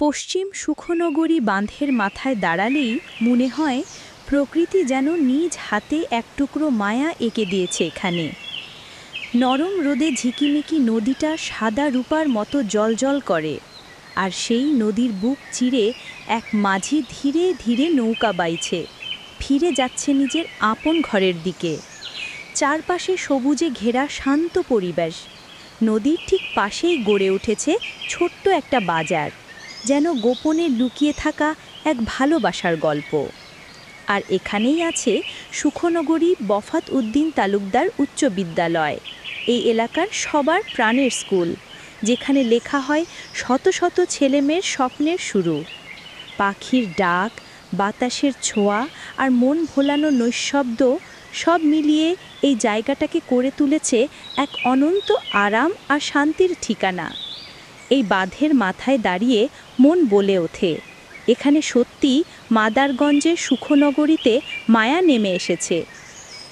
পশ্চিম সুখনগরী বাঁধের মাথায় দাঁড়ালেই মনে হয় প্রকৃতি যেন নিজ হাতে এক টুকরো মায়া এঁকে দিয়েছে এখানে। নরম রোদে ঝিকিমিকি নদীটা সাদা রূপার মতো জলজল করে, আর সেই নদীর বুক চিরে এক মাঝি ধীরে ধীরে নৌকা বাইছে, ফিরে যাচ্ছে নিজের আপন ঘরের দিকে। চারপাশে সবুজে ঘেরা শান্ত পরিবেশ, নদীর ঠিক পাশেই গড়ে উঠেছে ছোট্ট একটা বাজার। যেন গোপনে লুকিয়ে থাকা এক ভালোবাসার গল্প। আর এখানেই আছে সুখনগরী বফাত উদ্দিন তালুকদার উচ্চ বিদ্যালয়। এই এলাকার সবার প্রাণের স্কুল, যেখানে লেখা হয় শত শত ছেলেমেয়ের স্বপ্নের শুরু। পাখির ডাক, বাতাসের ছোঁয়া আর মন ভোলানো নৈশব্দ সব মিলিয়ে এই জায়গাটাকে করে তুলেছে এক অনন্ত আরাম আর শান্তির ঠিকানা। এই বাঁধের মাথায় দাঁড়িয়ে মন বলে ওঠে। এখানে সত্যি মাদারগঞ্জের সুখনগরীতে মায়া নেমে এসেছে।